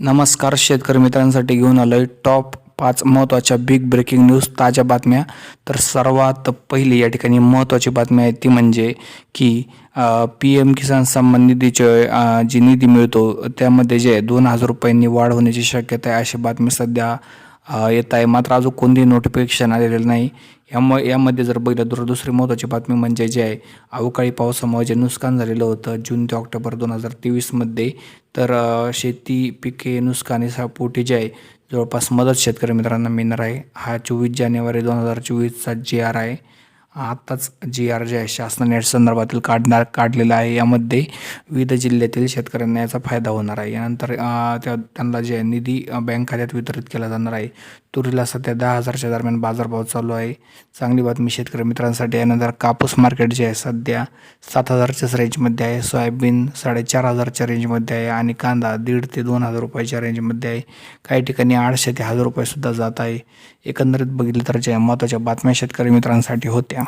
नमस्कार शेतकरी मित्रांसाठी घेऊन आलोय टॉप पाच महत्त्वाच्या बिग ब्रेकिंग न्यूज ताज्या बातम्या. तर सर्वात पहिली या ठिकाणी महत्त्वाची बातमी आहे ती म्हणजे की पी एम किसान सन्मान निधीचे जी निधी मिळतो त्यामध्ये जे दोन हजार रुपयांनी वाढ होण्याची शक्यता आहे अशी बातमी सध्या येत आहे. मात्र अजून कोणतेही नोटिफिकेशन आलेलं नाही. यामुळे यामध्ये जर बघितलं तर दुसरी महत्त्वाची बातमी म्हणजे जे आहे अवकाळी पावसामुळे जे नुकसान झालेलं होतं जून ते ऑक्टोबर दोन हजार तेवीसमध्ये तर शेती पिके नुकसानीपोटी जे आहे जवळपास मदत शेतकरी मित्रांना मिळणार आहे. हा चोवीस जानेवारी दोन हजार चोवीसचा जी आर आहे आत्ताच जी आर जे आहे. शासनाने नेट संदर्भातील काढणार काढलेलं आहे. यामध्ये विविध जिल्ह्यातील शेतकऱ्यांना याचा फायदा होणार आहे. यानंतर त्या त्यांना जे निधी बँक खात्यात वितरित केला जाणार आहे. तुरीला सध्या दहा हजारच्या दरम्यान बाजारभाव चालू आहे. चांगली बातमी शेतकरी मित्रांसाठी यानंतर कापूस मार्केट जे आहे सध्या सात हजारच्याच रेंजमध्ये आहे. सोयाबीन साडेचार हजारच्या रेंजमध्ये आहे आणि कांदा दीड ते दोन हजार रुपयाच्या रेंजमध्ये आहे. काही ठिकाणी आठशे ते हजार रुपयेसुद्धा जात आहे. एकंदरीत बघितलं तर ज्या महत्त्वाच्या बातम्या शेतकरी मित्रांसाठी होत्या.